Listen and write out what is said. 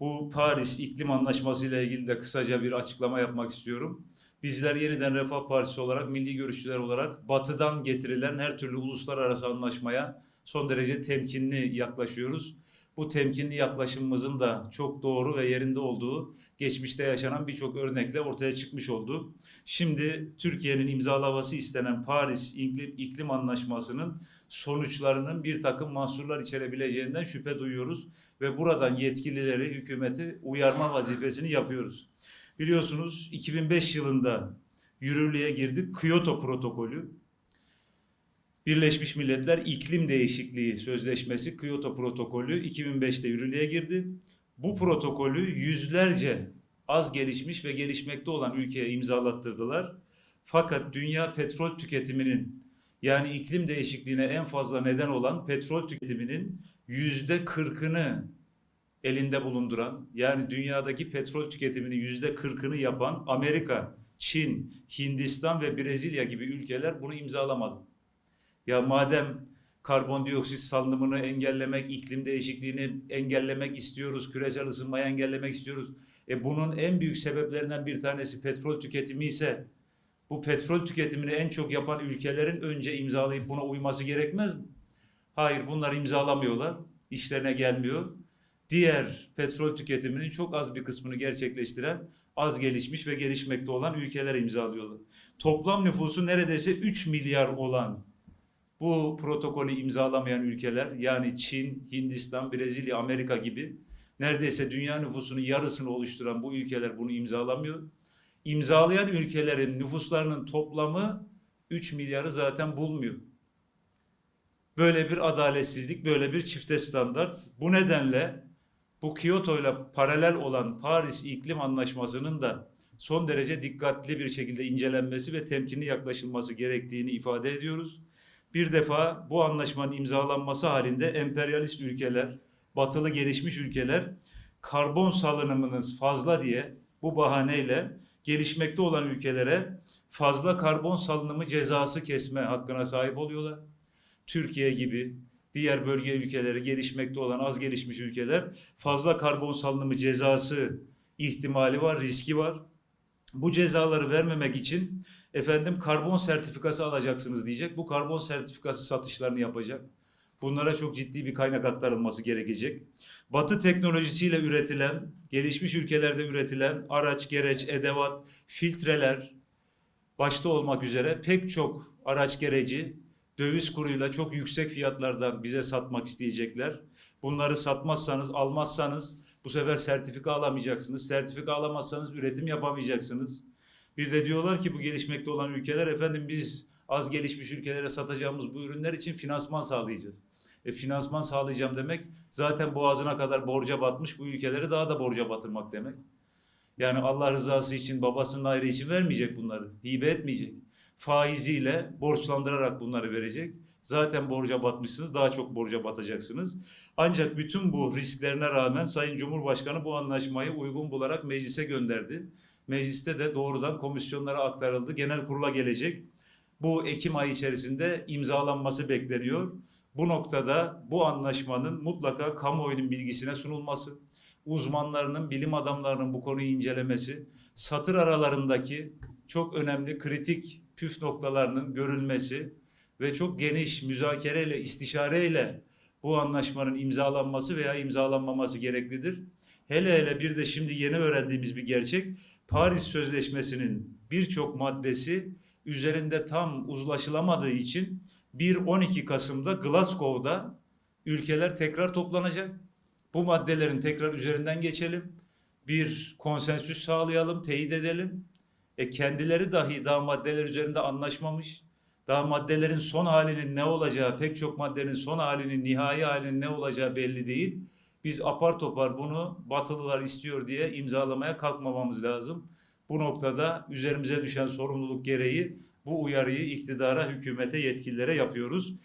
Bu Paris İklim Anlaşması ile ilgili de kısaca bir açıklama yapmak istiyorum. Bizler yeniden Refah Partisi olarak, milli görüşçüler olarak batıdan getirilen her türlü uluslararası anlaşmaya son derece temkinli yaklaşıyoruz. Bu temkinli yaklaşımımızın da çok doğru ve yerinde olduğu geçmişte yaşanan birçok örnekle ortaya çıkmış oldu. Şimdi Türkiye'nin imzalaması istenen Paris İklim, İklim Anlaşması'nın sonuçlarının bir takım mahsurlar içerebileceğinden şüphe duyuyoruz ve buradan yetkilileri, hükümeti uyarma vazifesini yapıyoruz. Biliyorsunuz 2005 yılında yürürlüğe girdi Kyoto Protokolü. Birleşmiş Milletler İklim Değişikliği Sözleşmesi Kyoto Protokolü 2005'te yürürlüğe girdi. Bu protokolü yüzlerce az gelişmiş ve gelişmekte olan ülkeye imzalattırdılar. Fakat dünya petrol tüketiminin yani iklim değişikliğine en fazla neden olan petrol tüketiminin yüzde kırkını elinde bulunduran yani dünyadaki petrol tüketiminin yüzde kırkını yapan Amerika, Çin, Hindistan ve Brezilya gibi ülkeler bunu imzalamadı. Ya madem karbondioksit salınımını engellemek, iklim değişikliğini engellemek istiyoruz, küresel ısınmayı engellemek istiyoruz. E bunun en büyük sebeplerinden bir tanesi petrol tüketimi ise bu petrol tüketimini en çok yapan ülkelerin önce imzalayıp buna uyması gerekmez mi? Hayır bunlar imzalamıyorlar. işlerine gelmiyor. Diğer petrol tüketiminin çok az bir kısmını gerçekleştiren az gelişmiş ve gelişmekte olan ülkeler imzalıyorlar. Toplam nüfusu neredeyse 3 milyar olan bu protokolü imzalamayan ülkeler yani Çin, Hindistan, Brezilya, Amerika gibi neredeyse dünya nüfusunun yarısını oluşturan bu ülkeler bunu imzalamıyor. İmzalayan ülkelerin nüfuslarının toplamı 3 milyarı zaten bulmuyor. Böyle bir adaletsizlik, böyle bir çifte standart. Bu nedenle bu Kyoto ile paralel olan Paris İklim Anlaşması'nın da son derece dikkatli bir şekilde incelenmesi ve temkinli yaklaşılması gerektiğini ifade ediyoruz. Bir defa bu anlaşmanın imzalanması halinde emperyalist ülkeler, batılı gelişmiş ülkeler karbon salınımınız fazla diye bu bahaneyle gelişmekte olan ülkelere fazla karbon salınımı cezası kesme hakkına sahip oluyorlar. Türkiye gibi diğer bölge ülkeleri gelişmekte olan az gelişmiş ülkeler fazla karbon salınımı cezası ihtimali var, riski var. Bu cezaları vermemek için efendim karbon sertifikası alacaksınız diyecek. Bu karbon sertifikası satışlarını yapacak. Bunlara çok ciddi bir kaynak aktarılması gerekecek. Batı teknolojisiyle üretilen, gelişmiş ülkelerde üretilen araç, gereç, edevat, filtreler başta olmak üzere pek çok araç gereci döviz kuruyla çok yüksek fiyatlardan bize satmak isteyecekler. Bunları satmazsanız, almazsanız bu sefer sertifika alamayacaksınız. Sertifika alamazsanız üretim yapamayacaksınız. Bir de diyorlar ki bu gelişmekte olan ülkeler efendim biz az gelişmiş ülkelere satacağımız bu ürünler için finansman sağlayacağız. E, finansman sağlayacağım demek zaten boğazına kadar borca batmış bu ülkeleri daha da borca batırmak demek. Yani Allah rızası için babasının ayrı için vermeyecek bunları. Hibe etmeyecek. Faiziyle borçlandırarak bunları verecek. Zaten borca batmışsınız, daha çok borca batacaksınız. Ancak bütün bu risklerine rağmen Sayın Cumhurbaşkanı bu anlaşmayı uygun bularak meclise gönderdi. Mecliste de doğrudan komisyonlara aktarıldı. Genel kurula gelecek. Bu Ekim ayı içerisinde imzalanması bekleniyor. Bu noktada bu anlaşmanın mutlaka kamuoyunun bilgisine sunulması, uzmanlarının, bilim adamlarının bu konuyu incelemesi, satır aralarındaki çok önemli kritik püf noktalarının görülmesi ve çok geniş müzakereyle, istişareyle bu anlaşmanın imzalanması veya imzalanmaması gereklidir. Hele hele bir de şimdi yeni öğrendiğimiz bir gerçek, Paris Sözleşmesi'nin birçok maddesi üzerinde tam uzlaşılamadığı için 1-12 Kasım'da Glasgow'da ülkeler tekrar toplanacak. Bu maddelerin tekrar üzerinden geçelim. Bir konsensüs sağlayalım, teyit edelim. E kendileri dahi daha maddeler üzerinde anlaşmamış. Daha maddelerin son halinin ne olacağı, pek çok maddenin son halinin, nihai halinin ne olacağı belli değil. Biz apar topar bunu Batılılar istiyor diye imzalamaya kalkmamamız lazım. Bu noktada üzerimize düşen sorumluluk gereği bu uyarıyı iktidara, hükümete, yetkililere yapıyoruz.